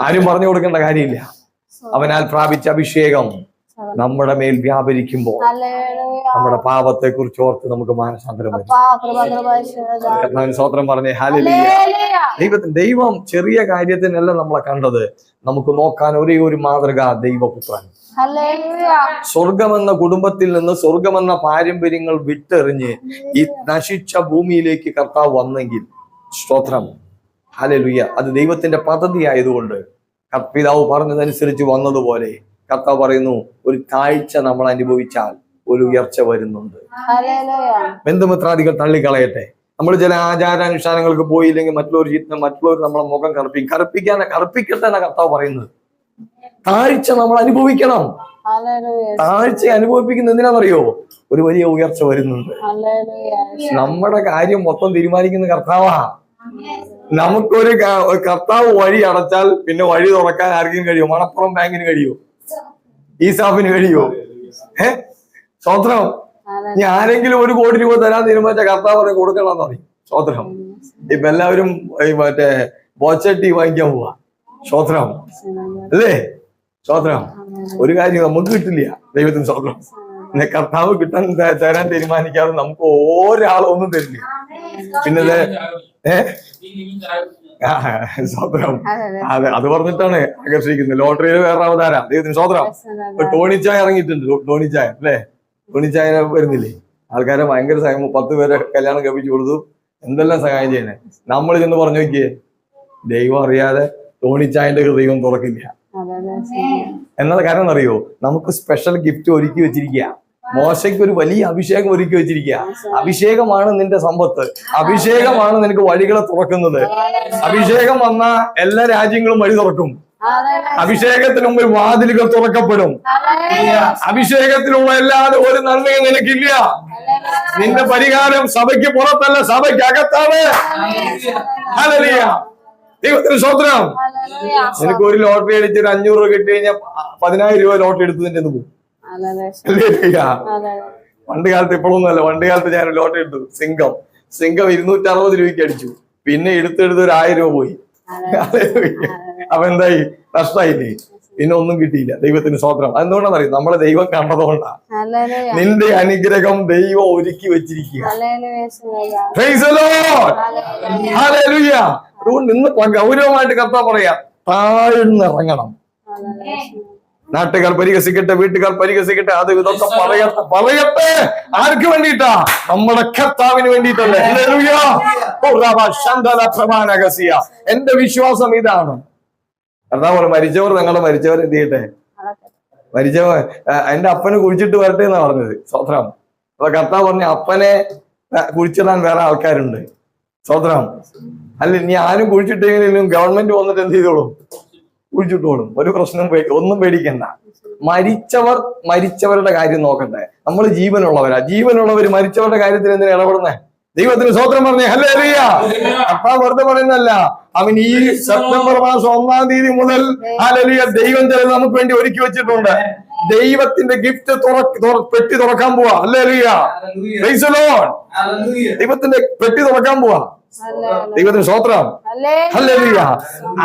ആരും പറഞ്ഞു കൊടുക്കേണ്ട കാര്യമില്ല. അവനാൽ പ്രാപിച്ച അഭിഷേകം നമ്മുടെ മേൽ വ്യാപരിക്കുമ്പോൾ. നമ്മുടെ പാപത്തെ കുറിച്ച് ഓർത്ത് നമുക്ക് മാനസാന്തരം വരും. സ്വത്രം പറഞ്ഞേ. ഹല്ലേലൂയ. ദൈവത്തിന് ദൈവം ചെറിയ കാര്യത്തിനല്ല നമ്മളെ കണ്ടത്. നമുക്ക് നോക്കാൻ ഒരേ ഒരു മാതൃക ദൈവപുത്രൻ. സ്വർഗമെന്ന കുടുംബത്തിൽ നിന്ന് സ്വർഗമെന്ന പാരമ്പര്യങ്ങൾ വിട്ടെറിഞ്ഞ് ഈ നശിച്ച ഭൂമിയിലേക്ക് കർത്താവ് വന്നെങ്കിൽ സ്തോത്രം. ഹലലുയ്യ അത് ദൈവത്തിന്റെ പദ്ധതി ആയതുകൊണ്ട് കർപ്പിതാവ് പിതാവ് പറഞ്ഞതനുസരിച്ച് വന്നതുപോലെ കർത്താവ് പറയുന്നു ഒരു താഴ്ച നമ്മൾ അനുഭവിച്ചാൽ ഒരു ഉയർച്ച വരുന്നുണ്ട്. ബന്ധുമിത്രാദികൾ തള്ളിക്കളയട്ടെ. നമ്മൾ ചില ആചാരാനുഷ്ഠാനങ്ങൾക്ക് പോയില്ലെങ്കിൽ മറ്റുള്ളവർ ചീത്ത മറ്റുള്ളവർ നമ്മളെ മുഖം കറുപ്പിക്കും കറുപ്പിക്കാൻ കറുപ്പിക്കട്ടെ എന്ന കർത്താവ് പറയുന്നത്. താഴ്ച നമ്മൾ അനുഭവിക്കണം. താഴ്ച അനുഭവിപ്പിക്കുന്ന എന്തിനാണെന്നറിയോ? ഒരു വലിയ ഉയർച്ച വരുന്നുണ്ട്. നമ്മുടെ കാര്യം മൊത്തം തീരുമാനിക്കുന്ന കർത്താവാ. നമുക്കൊരു കർത്താവ് വഴി അടച്ചാൽ പിന്നെ വഴി തുറക്കാൻ ആർക്കും കഴിയുമോ മണപ്പുറം ബാങ്കിന് കഴിയുമോ ഈ സാഫിന് കഴിയുമോ ഏ? സ്വത്രം നീ ഇനി ആരെങ്കിലും ഒരു കോടി രൂപ തരാൻ തീരുമാനിച്ച കർത്താവ് പറയും കൊടുക്കണമെന്ന് പറയും. സ്വത്രം ഇപ്പൊ എല്ലാവരും മറ്റേ ബോച്ചട്ടി വാങ്ങിക്കാൻ പോവാ. സ്വത്രം അല്ലേ? സ്വത്രം ഒരു കാര്യം നമുക്ക് കിട്ടില്ല. ദൈവത്തിന് സ്വത്രം കർത്താവ് കിട്ടാൻ തരാൻ തീരുമാനിക്കാതെ നമുക്ക് ഒരാളൊന്നും തരില്ല. പിന്നെ ഹല്ലേലൂയ. അത് അത്. പറഞ്ഞിട്ടാണ് ആകർഷിക്കുന്നത്. ലോട്ടറിയിൽ വേറെ അവതാരം. ദൈവത്തിന് സ്വത്രം ഇപ്പൊ ടോണിച്ചായ ഇറങ്ങിയിട്ടുണ്ട്. ടോണി ടോണിച്ചായ അല്ലേ? ടോണിച്ചായ വരുന്നില്ലേ? ആൾക്കാരെ ഭയങ്കര സഹായം. പത്ത് പേരെ കല്യാണം കഴിപ്പിച്ചു കൊടുത്തു. എന്തെല്ലാം സഹായം ചെയ്യണേ? നമ്മൾ ചെന്ന് പറഞ്ഞു നോക്കിയേ. ദൈവം അറിയാതെ ടോണിച്ചായന്റെ ഹൃദയം തുറക്കില്ല. എന്നത് കാരണം അറിയോ നമുക്ക് സ്പെഷ്യൽ ഗിഫ്റ്റ് ഒരുക്കി വെച്ചിരിക്കുക മോശയ്ക്ക് ഒരു വലിയ അഭിഷേകം ഒരുക്കി വെച്ചിരിക്കുക അഭിഷേകമാണ് നിന്റെ സമ്പത്ത്. അഭിഷേകമാണ് നിനക്ക് വഴികളെ തുറക്കുന്നത്. അഭിഷേകം വന്ന എല്ലാ രാജ്യങ്ങളും വഴി തുറക്കും. അഭിഷേകത്തിന് മുമ്പിൽ വാതിലുകൾ തുറക്കപ്പെടും. അഭിഷേകത്തിലുള്ള അല്ലാതെ ഒരു നന്മയും നിനക്കില്ല. നിന്റെ പരിഹാരം സഭയ്ക്ക് പുറത്തല്ല സഭയ്ക്ക് അകത്താണ്. ദൈവത്തിന് സ്വത്രം. നിനക്ക് ഒരു ലോട്ടറി അടിച്ച് ഒരു അഞ്ഞൂറ് രൂപ കിട്ടി കഴിഞ്ഞാൽ പതിനായിരം രൂപ ലോട്ടറി എടുത്തതിന്റെ പോകും. പണ്ട് കാലത്ത് ഇപ്പോഴൊന്നും അല്ല പണ്ട് കാലത്ത് ഞാൻ ലോട്ടറി എടുത്തു. സിംഗം. സിംഗം ഇരുന്നൂറ്റി അറുപത് രൂപയ്ക്ക് അടിച്ചു. പിന്നെ എടുത്തെടുത്ത് ഒരു ആയിരം രൂപ പോയി. അപ്പൊ എന്തായി? നഷ്ടായില്ലേ? പിന്നെ ഒന്നും കിട്ടിയില്ല. ദൈവത്തിന് സ്വത്രം അതെന്തുകൊണ്ടാണെന്നറിയും നമ്മളെ ദൈവം കണ്ടതുകൊണ്ടാ. നിന്റെ അനുഗ്രഹം ദൈവം ഒരുക്കി വെച്ചിരിക്കുക. അതുകൊണ്ട് ഇന്ന് ഗൗരവമായിട്ട് കർത്താവ് പറയാ താഴ്ന്നിറങ്ങണം. നാട്ടുകാർ പരിഹസിക്കട്ടെ വീട്ടുകാർ പരിഹസിക്കട്ടെ അത് ഇതൊക്കെ പറയട്ടെ പറയട്ടെ. ആർക്ക് വേണ്ടിയിട്ടാ? നമ്മുടെ കർത്താവിന് വേണ്ടിയിട്ടല്ലേ. പ്രമാണകസിയ. എന്റെ വിശ്വാസം ഇതാണ്. കർത്താവ് മരിച്ചവർ നിങ്ങളുടെ മരിച്ചവർ എന്ത് ചെയ്യട്ടെ? മരിച്ചവർ എന്റെ അപ്പനെ കുഴിച്ചിട്ട് വരട്ടെ എന്നാ പറഞ്ഞത്. സ്വത്രം അപ്പൊ കർത്താവ് പറഞ്ഞ അപ്പനെ കുഴിച്ചിടാൻ വേറെ ആൾക്കാരുണ്ട്. സ്വത്രം അല്ല ഇനി ആരും കുഴിച്ചിട്ടെങ്കിലും ഗവൺമെന്റ് വന്നിട്ട് എന്ത് ചെയ്തോളും? കുഴിച്ചിട്ടോളും ഒരു പ്രശ്നം ഒന്നും പേടിക്കണ്ട. മരിച്ചവർ മരിച്ചവരുടെ കാര്യം നോക്കട്ടെ നമ്മൾ ജീവനുള്ളവരാ. ജീവനുള്ളവർ മരിച്ചവരുടെ കാര്യത്തിൽ എന്തിനാ ഇടപെടുന്നേ? ദൈവത്തിന് സ്വോത്രം പറഞ്ഞേ. അല്ലേ അറിയ അപ്പാ വെറുതെ പറയുന്നല്ല അവൻ ഈ സെപ്റ്റംബർ മാസം ഒന്നാം തീയതി മുതൽ ഹല്ലേലൂയ ദൈവം ചിലത് നമുക്ക് വേണ്ടി ഒരുക്കി വെച്ചിട്ടുണ്ട്. ദൈവത്തിന്റെ ഗിഫ്റ്റ് പെട്ടി തുറക്കാൻ പോവാ. അല്ലേ അറിയ. ദൈവത്തിന്റെ പെട്ടി തുറക്കാൻ പോവാ. ദൈവത്തിന് സ്വത്രം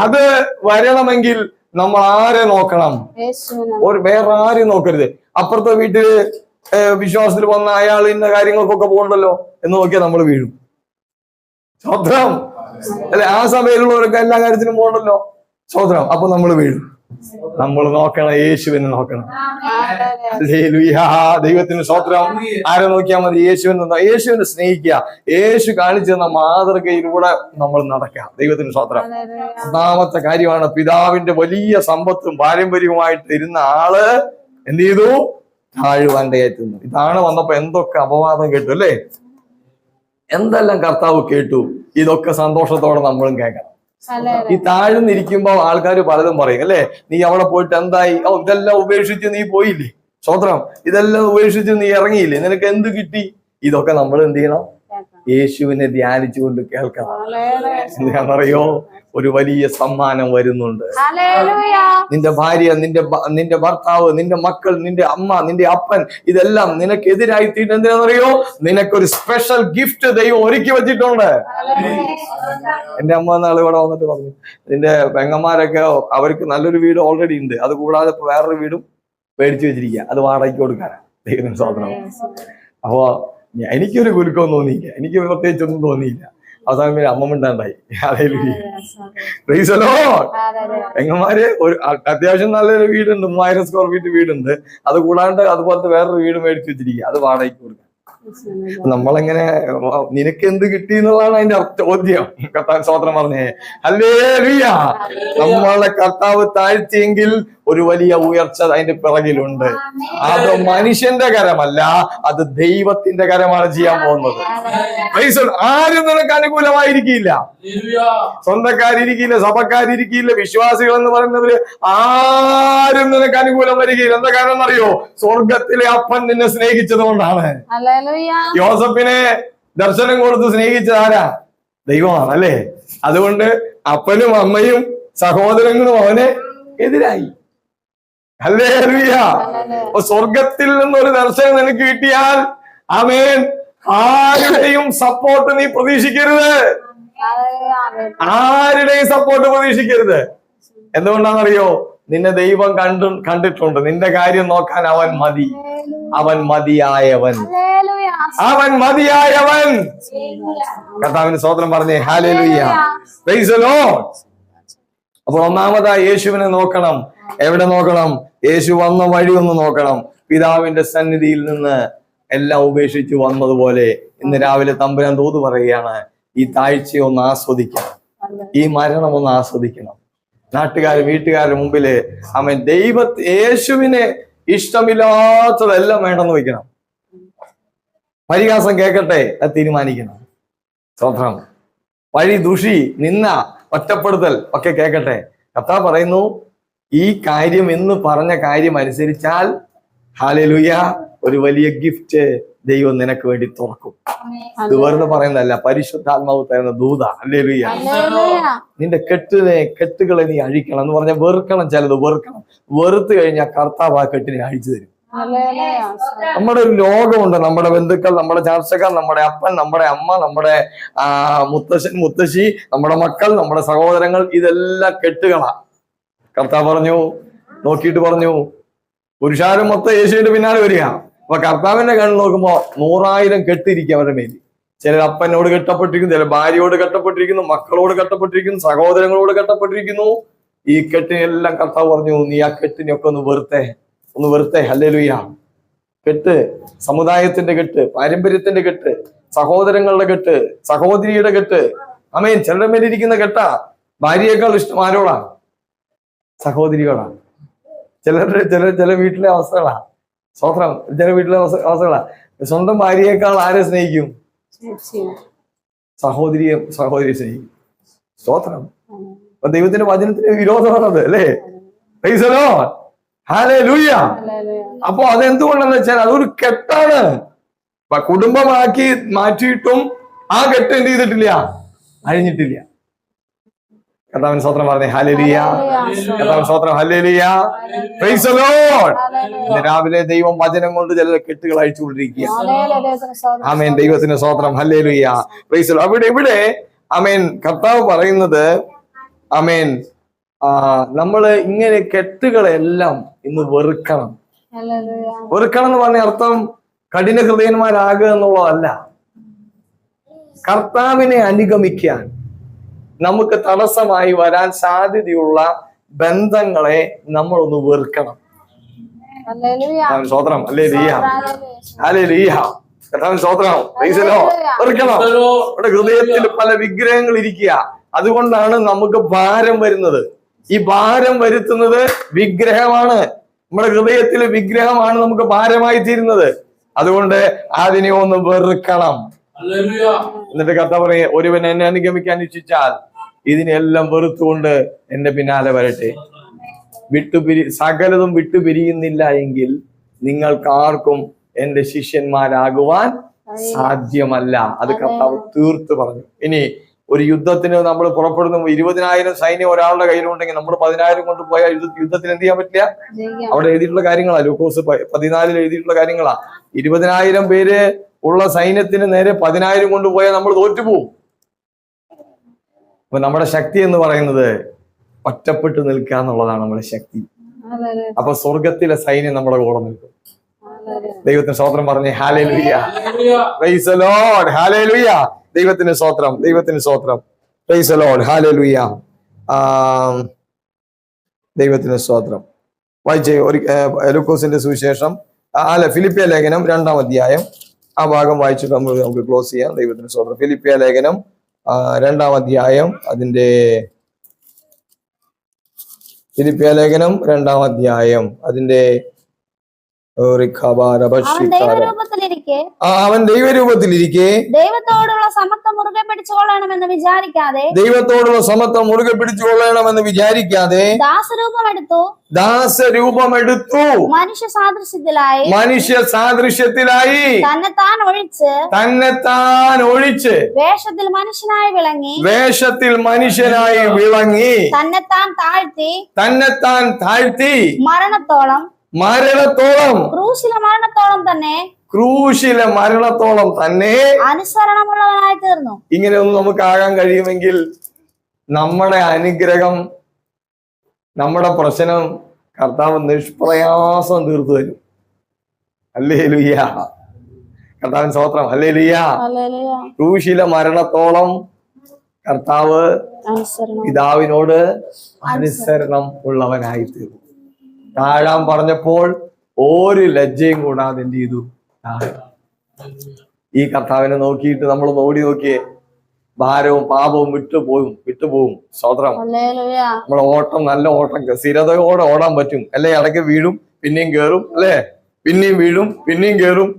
അത് വരണമെങ്കിൽ നമ്മൾ ആരെ നോക്കണം? ഒരു വേറെ ആരെയും നോക്കരുത്. അപ്പുറത്തെ വീട്ടിൽ വിശ്വാസത്തിൽ വന്ന അയാൾ ഇന്ന കാര്യങ്ങൾക്കൊക്കെ പോകണ്ടല്ലോ എന്ന് നോക്കിയാൽ നമ്മൾ വീഴും. സ്വത്രം അല്ലെ ആ സഭയിലുള്ളവരൊക്കെ എല്ലാ കാര്യത്തിനും പോകണ്ടല്ലോ. സ്വത്രം അപ്പൊ നമ്മൾ വീഴും. നമ്മൾ നോക്കണം യേശുവിനെ നോക്കണം. ദൈവത്തിന് സ്വത്രം ആരെ നോക്കിയാൽ മതി? യേശുവിനെ യേശുവിനെ സ്നേഹിക്കുക. യേശു കാണിച്ചു തന്ന മാതൃകയിലൂടെ നമ്മൾ നടക്കാം ദൈവത്തിന് സ്വത്രം. ഒന്നാമത്തെ കാര്യമാണ് പിതാവിന്റെ വലിയ സമ്പത്തും പാരമ്പര്യവുമായിട്ട് ഇരുന്ന ആൾ എന്ത് ചെയ്തു? താഴ്വാന്റെ ഏറ്റുന്നു ഇതാണ് വന്നപ്പോ എന്തൊക്കെ അപവാദം കേട്ടു അല്ലേ? എന്തെല്ലാം കർത്താവ് കേട്ടു? ഇതൊക്കെ സന്തോഷത്തോടെ നമ്മളും കേൾക്കണം. ഈ താഴ്ന്നിരിക്കുമ്പോ ആൾക്കാർ പലതും പറയും അല്ലെ? നീ അവിടെ പോയിട്ട് എന്തായി? ഓ ഇതെല്ലാം ഉപേക്ഷിച്ച് നീ പോയില്ലേ? സ്വത്രം ഇതെല്ലാം ഉപേക്ഷിച്ച് നീ ഇറങ്ങിയില്ലേ? നിനക്ക് എന്ത് കിട്ടി? ഇതൊക്കെ നമ്മൾ എന്ത് ചെയ്യണം. യേശുവിനെ ധ്യാനിച്ചുകൊണ്ട് ഞാൻ എന്താണെന്നറിയോ ഒരു വലിയ സമ്മാനം വരുന്നുണ്ട്. നിന്റെ ഭാര്യ നിന്റെ നിന്റെ ഭർത്താവ് നിന്റെ മക്കൾ നിന്റെ അമ്മ നിന്റെ അപ്പൻ ഇതെല്ലാം നിനക്കെതിരായി തീട്ട് എന്തിനാണെന്നറിയോ? നിനക്കൊരു സ്പെഷ്യൽ ഗിഫ്റ്റ് ദൈവം ഒരുക്കി വെച്ചിട്ടുണ്ട്. എന്റെ അമ്മ നാളെ ഇവിടെ വന്നിട്ട് പറഞ്ഞു നിന്റെ പെങ്ങന്മാരൊക്കെ അവർക്ക് നല്ലൊരു വീട് ഓൾറെഡി ഉണ്ട്. അത് കൂടാതെ വേറൊരു വീടും മേടിച്ചു വെച്ചിരിക്കുക അത് വാടകയ്ക്ക് കൊടുക്കാനാണ് ദൈവം സ്വാതന്ത്ര്യം അപ്പോ എനിക്കൊരു കുലുക്കവും തോന്നിയില്ല. എനിക്ക് പ്രത്യേകിച്ചൊന്നും തോന്നിയില്ല. അവസാനം പിന്നെ അമ്മ മിണ്ടാണ്ടായി റീസലോ ഹല്ലേലൂയ. പെങ്ങന്മാര് ഒരു അത്യാവശ്യം നല്ലൊരു വീടുണ്ട്. മൂവായിരം സ്ക്വയർ ഫീറ്റ് വീടുണ്ട്. അത് കൂടാണ്ട് അതുപോലത്തെ വേറൊരു വീട് മേടിച്ചു വെച്ചിരിക്കുക അത് വാടകയ്ക്ക് കൊടുക്കാം നമ്മളെങ്ങനെ നിനക്ക് എന്ത് കിട്ടി എന്നുള്ളതാണ് അതിന്റെ ചോദ്യം. കർത്താവ് സ്വോത്രം പറഞ്ഞേ. അല്ലേ നമ്മളെ കർത്താവ് താഴ്ത്തിയെങ്കിൽ ഒരു വലിയ ഉയർച്ച അതിന്റെ പിറകിലുണ്ട്. അത് മനുഷ്യന്റെ കരമല്ല അത് ദൈവത്തിന്റെ കരമാണ് ചെയ്യാൻ പോകുന്നത്. ആരും നിനക്ക് അനുകൂലമായിരിക്കില്ല. സ്വന്തക്കാരിയ്ക്കില്ല സഭക്കാരിയ്ക്കില്ല വിശ്വാസികൾ എന്ന് പറയുന്നവര് ആരും നിനക്ക് അനുകൂലം വരികയില്ല. എന്താ കാരണം എന്നറിയോ? സ്വർഗത്തിലെ അപ്പൻ നിന്നെ സ്നേഹിച്ചത് കൊണ്ടാണ്. ഹല്ലേലൂയ. യോസഫിനെ ദർശനം കൊടുത്ത് സ്നേഹിച്ചത് ആരാ? ദൈവമാണ് അല്ലേ? അതുകൊണ്ട് അപ്പനും അമ്മയും സഹോദരങ്ങളും അവനെ എതിരായി. അല്ലേ സ്വർഗത്തിൽ നിന്നൊരു ദർശനം നിനക്ക് കിട്ടിയാൽ ആമേൻ. ആരുടെയും സപ്പോർട്ട് നീ പ്രതീക്ഷിക്കരുത്. ആരുടെയും സപ്പോർട്ട് പ്രതീക്ഷിക്കരുത്. എന്തുകൊണ്ടാണെന്നറിയോ? നിന്നെ ദൈവം കണ്ടു കണ്ടിട്ടുണ്ട്. നിന്റെ കാര്യം നോക്കാൻ അവൻ മതി. അവൻ മതിയായവൻ. അവൻ മതിയായവൻ. കർത്താവിന് സ്വോത്രം പറഞ്ഞേ ഹാലോ. അപ്പോൾ ഒന്നാമതായി യേശുവിനെ നോക്കണം. എവിടെ നോക്കണം? യേശു വന്ന വഴി ഒന്ന് നോക്കണം. പിതാവിന്റെ സന്നിധിയിൽ നിന്ന് എല്ലാം ഉപേക്ഷിച്ച് വന്നതുപോലെ ഇന്ന് രാവിലെ തമ്പുരാൻ തോതു പറയുകയാണ് ഈ താഴ്ചയെ ഒന്ന് ആസ്വദിക്കണം. ഈ മരണം ഒന്ന് ആസ്വദിക്കണം. നാട്ടുകാർ വീട്ടുകാരുടെ മുമ്പിൽ അവൻ ദൈവ യേശുവിനെ ഇഷ്ടമില്ലാത്തതെല്ലാം വേണ്ടെന്ന് വെക്കണം പരിഹാസം കേൾക്കട്ടെ അത് തീരുമാനിക്കണം. സ്വത്രം വഴി ദുഷി നിന്ന ഒറ്റപ്പെടുത്തൽ ഒക്കെ കേൾക്കട്ടെ. കഥ പറയുന്നു ഈ കാര്യം എന്ന് പറഞ്ഞ കാര്യം അനുസരിച്ചാൽ ഹാലലുയ ഒരു വലിയ ഗിഫ്റ്റ് ദൈവം നിനക്ക് വേണ്ടി തുറക്കും. ഇത് വെറുതെ പറയുന്നതല്ല പരിശുദ്ധാത്മാവ് തരുന്ന ദൂത. അല്ലേലുയ നിന്റെ കെട്ടിനെ കെട്ടുകളെ നീ അഴിക്കണം എന്ന് പറഞ്ഞാൽ വെറുക്കണം ചിലത് വെറുക്കണം. വെറുത്ത് കഴിഞ്ഞാൽ കർത്താവ് ആ കെട്ടിനെ അഴിച്ചു തരും. നമ്മുടെ ഒരു ലോകമുണ്ട്. നമ്മുടെ ബന്ധുക്കൾ നമ്മുടെ ചാർച്ചക്കാർ നമ്മുടെ അപ്പൻ നമ്മുടെ അമ്മ നമ്മുടെ ആ മുത്തശ്ശൻ മുത്തശ്ശി നമ്മുടെ മക്കൾ നമ്മുടെ സഹോദരങ്ങൾ ഇതെല്ലാം കെട്ടുകളാ. കർത്താവ് പറഞ്ഞു നോക്കിയിട്ട് പറഞ്ഞു പുരുഷാരം മൊത്തം യേശുവിന്റെ പിന്നാലെ വരിക. അപ്പൊ കർത്താവിന്റെ കണ്ണിൽ നോക്കുമ്പോ നൂറായിരം കെട്ടിരിക്കും അവരുടെ മേലിൽ. ചിലർ അപ്പനോട് കെട്ടപ്പെട്ടിരിക്കുന്നു ചില ഭാര്യയോട് കെട്ടപ്പെട്ടിരിക്കുന്നു മക്കളോട് കെട്ടപ്പെട്ടിരിക്കുന്നു സഹോദരങ്ങളോട് കെട്ടപ്പെട്ടിരിക്കുന്നു. ഈ കെട്ടിനെല്ലാം കർത്താവ് പറഞ്ഞു നീ ആ കെട്ടിനെയൊക്കെ ഒന്ന് വെറുത്തെ ഒന്ന് വെറുത്തെ ഹല്ലേലൂയ. കെട്ട് സമുദായത്തിന്റെ കെട്ട് പാരമ്പര്യത്തിന്റെ കെട്ട് സഹോദരങ്ങളുടെ കെട്ട് സഹോദരിയുടെ കെട്ട്. അമേൻ ചിലരുടെ മേലിരിക്കുന്ന കെട്ടാ. ഭാര്യയേക്കാൾ ഇഷ്ടം ആരോടാ സഹോദരിയോടാ ചിലരുടെ ചില ചില വീട്ടിലെ അവസ്ഥകളാ. സ്വത്രം ചില വീട്ടിലെ അവസ്ഥകളാണ് അവസ്ഥകളാ. സ്വന്തം ഭാര്യയേക്കാൾ ആരെ സ്നേഹിക്കും? സഹോദരിയെ സഹോദരി സ്നേഹിക്കും. സ്തോത്രം അപ്പൊ ദൈവത്തിന്റെ വചനത്തിന് വിരോധമാണത് അല്ലേ? പൈസലോ ഹാലേ ലൂയ. അപ്പൊ അതെന്തുകൊണ്ടെന്ന് വെച്ചാൽ അതൊരു കെട്ടാണ്. കുടുംബമാക്കി മാറ്റിയിട്ടും ആ കെട്ട് എന്ത് ചെയ്തിട്ടില്ല? അഴിഞ്ഞിട്ടില്ല. കർത്താവിൻ സ്വത്രം പറഞ്ഞേ. ഹലലിയ കർത്താവിൻ സ്വത്രം ഹലലിയ Praise the Lord. ഇന്ന് രാവിലെ ദൈവം വചനം കൊണ്ട് ചില കെട്ടുകൾ അഴിച്ചുകൊണ്ടിരിക്കുക. ആമേൻ. ദൈവത്തിന്റെ സ്വത്രം ഹലലിയ Praise the Lord. അവിടെ ഇവിടെ. ആമേൻ. കർത്താവ് പറയുന്നത് ആമേൻ ആ നമ്മൾ ഇങ്ങനെ കെട്ടുകളെല്ലാം ഇന്ന് വെറുക്കണം. വെറുക്കണം എന്ന് പറഞ്ഞ അർത്ഥം കഠിന ഹൃദയന്മാരാകുക എന്നുള്ളതല്ല. കർത്താവിനെ അനുഗമിക്കാൻ. നമുക്ക് തടസ്സമായി വരാൻ സാധ്യതയുള്ള ബന്ധങ്ങളെ നമ്മളൊന്ന് വെറുക്കണം. ഹല്ലേലൂയ. കർത്താവിന് അല്ലേ ലീഹ? ഹല്ലേലൂയ. അല്ലേ ലീഹ? കർത്താവിന് സ്വത്രം വെറുക്കണം. ഹൃദയത്തിൽ പല വിഗ്രഹങ്ങൾ ഇരിക്കുക. അതുകൊണ്ടാണ് നമുക്ക് ഭാരം വരുന്നത്. ഈ ഭാരം വരുത്തുന്നത് വിഗ്രഹമാണ്. നമ്മുടെ ഹൃദയത്തിലെ വിഗ്രഹമാണ് നമുക്ക് ഭാരമായി തീരുന്നത് അതുകൊണ്ട് അതിനെ ഒന്ന് വെറുക്കണം. എന്നിട്ട് കഥ പറയേ ഒരുവൻ എന്നെ അനുഗമിക്കാൻ ഇച്ഛിച്ചാൽ ഇതിനെല്ലാം വെറുത്തുകൊണ്ട് എന്റെ പിന്നാലെ വരട്ടെ. വിട്ടുപിരി സകലതും വിട്ടുപിരിയുന്നില്ല എങ്കിൽ നിങ്ങൾക്ക് ആർക്കും എന്റെ ശിഷ്യന്മാരാകുവാൻ സാധ്യമല്ല. അത് കർത്താവ് തീർത്ത് പറഞ്ഞു. ഇനി ഒരു യുദ്ധത്തിന് നമ്മൾ പുറപ്പെടുന്നു ഇരുപതിനായിരം സൈന്യം ഒരാളുടെ കയ്യിലുണ്ടെങ്കിൽ നമ്മൾ പതിനായിരം കൊണ്ട് പോയാൽ യുദ്ധ- യുദ്ധത്തിന് എന്ത് ചെയ്യാൻ പറ്റില്ല? അവിടെ എഴുതിയിട്ടുള്ള കാര്യങ്ങളാ. ലൂക്കോസ് പതിനാലിൽ എഴുതിയിട്ടുള്ള കാര്യങ്ങളാ. ഇരുപതിനായിരം പേര് ഉള്ള സൈന്യത്തിന് നേരെ പതിനായിരം കൊണ്ട് പോയാൽ നമ്മൾ തോറ്റുപോകും അപ്പൊ നമ്മുടെ ശക്തി എന്ന് പറയുന്നത് ഒറ്റപ്പെട്ട് നിൽക്കുക എന്നുള്ളതാണ് നമ്മുടെ ശക്തി. ഹല്ലേലൂയ അപ്പൊ സ്വർഗത്തിലെ സൈന്യം നമ്മുടെ കൂടെ നിൽക്കും. ഹല്ലേലൂയ ദൈവത്തിന് സ്തോത്രം പറഞ്ഞേ ഹാലേലുയ്യ പ്രൈസ് the ദൈവത്തിന്റെ ഹാലേലുയ്യ ദൈവത്തിന് സ്വോത്രം ദൈവത്തിന് Lord. ഹാലേലുയ്യ ആം, ദൈവത്തിന് സ്തോത്രം. വായിച്ചേ ഒരു ലൂക്കോസിന്റെ സുവിശേഷം. അല്ല ഫിലിപ്പിയ ലേഖനം രണ്ടാം അധ്യായം. ആ ഭാഗം വായിച്ചിട്ട് നമ്മൾ നമുക്ക് ക്ലോസ് ചെയ്യാം. ദൈവത്തിന് സ്തോത്രം. ഫിലിപ്പിയ ലേഖനം രണ്ടാം അധ്യായം അതിന്റെ ഫിലിപ്പിയ ലേഖനം രണ്ടാം അധ്യായം അതിന്റെ ഓ, അവൻ ദൈവരൂപത്തിൽ ദൈവരൂപത്തിലിരിക്കെ. ദൈവത്തോടുള്ള സമത്വം മുറുകെ പിടിച്ചുകൊള്ളണമെന്ന് വിചാരിക്കാതെ ദൈവത്തോടുള്ള സമത്വം മുറുകെ പിടിച്ചുകൊള്ളണമെന്ന് വിചാരിക്കാതെ ദാസരൂപമെടുത്തു. ദാസരൂപമെടുത്തു. മനുഷ്യ സാദൃശ്യത്തിലായി. മനുഷ്യ സാദൃശ്യത്തിലായി. തന്നെത്താൻ ഒഴിച്ച് തന്നെത്താൻ ഒഴിച്ച് വേഷത്തിൽ മനുഷ്യനായി വിളങ്ങി. വേഷത്തിൽ മനുഷ്യനായി വിളങ്ങി. തന്നെത്താൻ താഴ്ത്തി. തന്നെത്താൻ താഴ്ത്തി. മരണത്തോളം. മരണത്തോളം. ക്രൂശിലെ മരണത്തോളം തന്നെ ക്രൂശിലെ മരണത്തോളം തന്നെ അനുസരണമുള്ളവനായി തീർന്നു. ഇങ്ങനെയൊന്നും നമുക്ക് ആകാൻ കഴിയുമെങ്കിൽ നമ്മുടെ അനുഗ്രഹം നമ്മുടെ പ്രശ്നം കർത്താവ് നിഷ്പ്രയാസം തീർത്തു തരും. അല്ലേ ലുയ്യ കർത്താവിൻ സ്വത്രം അല്ലേ ലുയ്യ ക്രൂശിലെ മരണത്തോളം കർത്താവ് പിതാവിനോട് അനുസരണം ഉള്ളവനായി തീർന്നു. താഴാൻ പറഞ്ഞപ്പോൾ ഒരു ലജ്ജയും കൂടാതെ എന്ത് ചെയ്തു? ഈ കർത്താവിനെ നോക്കിയിട്ട് നമ്മൾ ഓടി നോക്കിയേ ഭാരവും പാപവും വിട്ടുപോകും വിട്ടുപോകും ഹല്ലേലൂയ. നമ്മളെ ഓട്ടം നല്ല ഓട്ടം സ്ഥിരതയോടെ ഓടാൻ പറ്റും. അല്ലെ? ഇടയ്ക്ക് വീഴും പിന്നെയും കേറും അല്ലേ? പിന്നെയും വീഴും പിന്നെയും കേറും.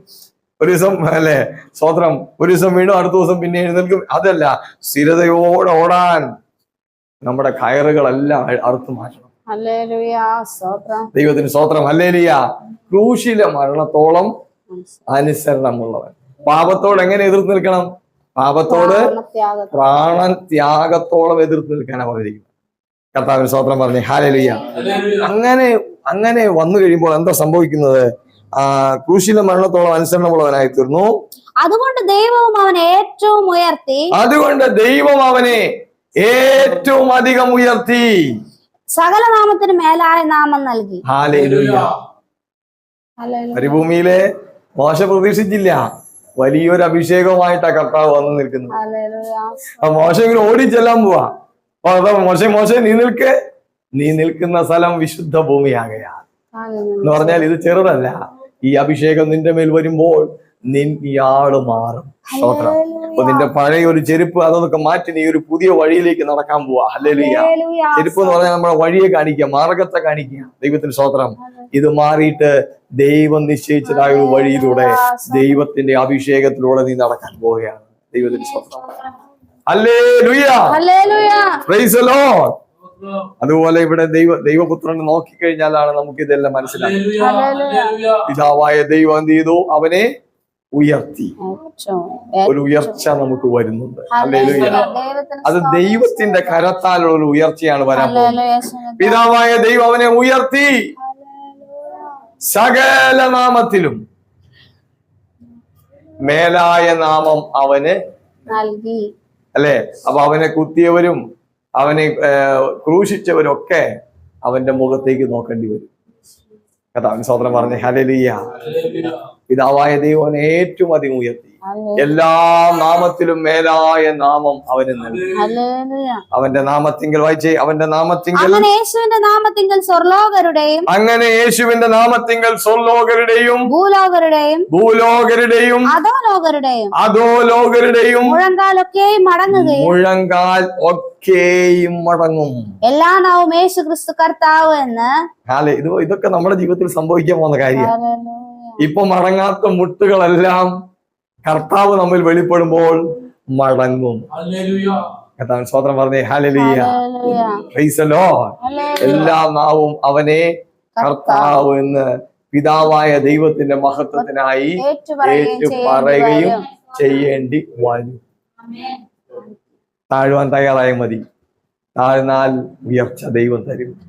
ഒരു ദിവസം അല്ലെ? സ്വത്രം ഒരു ദിവസം വീണ്ടും അടുത്ത ദിവസം പിന്നെ എഴുന്നേൽക്കും. അതല്ല സ്ഥിരതയോടെ ഓടാൻ. നമ്മുടെ കയറുകളെല്ലാം അറുത്തു മാറ്റണം. ദൈവത്തിന് സ്വത്രം അല്ലേലിയ ക്രൂശിലെ മരണത്തോളം അനുസരണമുള്ളവൻ. പാപത്തോട് എങ്ങനെ എതിർത്ത് നിൽക്കണം? പാപത്തോട് ത്യാഗം പ്രാണൻ ത്യാഗത്തോളം എതിർത്ത് നിൽക്കാനാണ് പറഞ്ഞിരിക്കുന്നത് കർത്താവിന് സ്വത്രം പറഞ്ഞു ഹാലലിയ. അങ്ങനെ അങ്ങനെ വന്നു കഴിയുമ്പോൾ എന്താ സംഭവിക്കുന്നത്? ആ ക്രൂശിലെ മരണത്തോളം അനുസരണമുള്ളവനായി തീർന്നു അതുകൊണ്ട് ദൈവവും അവനെ ഏറ്റവും ഉയർത്തി. അതുകൊണ്ട് ദൈവം അവനെ ഏറ്റവും അധികം ഉയർത്തി. സകല നാമത്തിന് മേലായ നാമം നൽകി. ഹാലേലുയ. ഹല്ലേലൂയ മരുഭൂമിയിലെ മോശ പ്രതീക്ഷിച്ചില്ല. വലിയൊരു അഭിഷേകമായിട്ടാ കർത്താവ് വന്നു നിൽക്കുന്നത്. ആ മോശം ഇങ്ങനെ ഓടിച്ചെല്ലാൻ പോവാ. മോശ മോശം നീ നിൽക്കേ. നീ നിൽക്കുന്ന സ്ഥലം വിശുദ്ധ ഭൂമിയാകയാ എന്ന് പറഞ്ഞാൽ ഇത് ചെറുതല്ല. ഈ അഭിഷേകം നിന്റെ മേൽ വരുമ്പോൾ ഇയാൾ മാറും. സ്തോത്രം അപ്പൊ നിന്റെ പഴയ ഒരു ചെരുപ്പ് അതൊക്കെ മാറ്റി നീ ഒരു പുതിയ വഴിയിലേക്ക് നടക്കാൻ പോവാ. ഹല്ലേലൂയ. ചെരുപ്പ് എന്ന് പറഞ്ഞാൽ നമ്മളെ വഴിയെ കാണിക്കുക മാർഗത്തെ കാണിക്കുക. ദൈവത്തിന് സ്തോത്രം ഇത് മാറിയിട്ട് ദൈവം നിശ്ചയിച്ചതായ ഒരു വഴിയിലൂടെ ദൈവത്തിന്റെ അഭിഷേകത്തിലൂടെ നീ നടക്കാൻ പോവുകയാണ്. ദൈവത്തിന് സ്തോത്രം അതുപോലെ ഇവിടെ ദൈവ ദൈവപുത്രനെ നോക്കിക്കഴിഞ്ഞാലാണ് നമുക്ക് ഇതെല്ലാം മനസ്സിലാക്കുന്നത് പിതാവായ ദൈവം എന്ത് ചെയ്തു? അവനെ ഉയർത്തി. ഒരു ഉയർച്ച നമുക്ക് വരുന്നുണ്ട്. ഹല്ലേലൂയ. അത് ദൈവത്തിന്റെ കരത്താലുള്ള ഒരു ഉയർച്ചയാണ് വരാൻ പോകുന്നത്. പിതാവായ ദൈവം അവനെ ഉയർത്തി. സകല നാമത്തിലും മേലായ നാമം അവന് നൽകി. അല്ലെ? അപ്പൊ അവനെ കുത്തിയവരും അവനെ ക്രൂശിച്ചവരും ഒക്കെ അവന്റെ മുഖത്തേക്ക് നോക്കേണ്ടി വരും. കഥാവിന് സോദരം പറഞ്ഞ ഹലലിയ പിതാവായ ദൈവം ഏറ്റവും അധികം ഉയർത്തി. എല്ലാ നാമത്തിലും മേലായ നാമം അവന് നൽകി. അവന്റെ നാമത്തിങ്കൽ വായിച്ചേ അവന്റെ നാമത്തിങ്കൽ. അങ്ങനെ യേശുവിന്റെ നാമത്തിങ്കൽ സ്വർലോകരുടെയും അങ്ങനെ യേശുവിന്റെ നാമത്തിങ്കൽ സ്വർലോകരുടെയും ഭൂലോകരുടെയും ഭൂലോകരുടെയും അധോലോകരുടെയും അധോലോകരുടെയും മുഴങ്കാലൊക്കെയും മടങ്ങുകയും മുഴങ്കാൽ ഒക്കെയും മടങ്ങും. എല്ലാ നാവും യേശു ക്രിസ്തു കർത്താവ് എന്ന് ഇത് ഇതൊക്കെ നമ്മുടെ ജീവിതത്തിൽ സംഭവിക്കാൻ പോകുന്ന ഹല്ലേലൂയ ഇപ്പൊ മടങ്ങാത്ത മുട്ടുകളെല്ലാം കർത്താവ് നമ്മിൽ വെളിപ്പെടുമ്പോൾ മടങ്ങും. കർത്താവ് സ്വതന്ത്രം പറഞ്ഞേ ഹാലലിയ. എല്ലാ നാവും അവനെ കർത്താവ് എന്ന് പിതാവായ ദൈവത്തിന്റെ മഹത്വത്തിനായി ഏറ്റുപറയുകയും. ചെയ്യേണ്ടി വരും. താഴുവാൻ തയ്യാറായ മതി. താഴ്ന്നാൽ ഉയർച്ച ദൈവം തരും.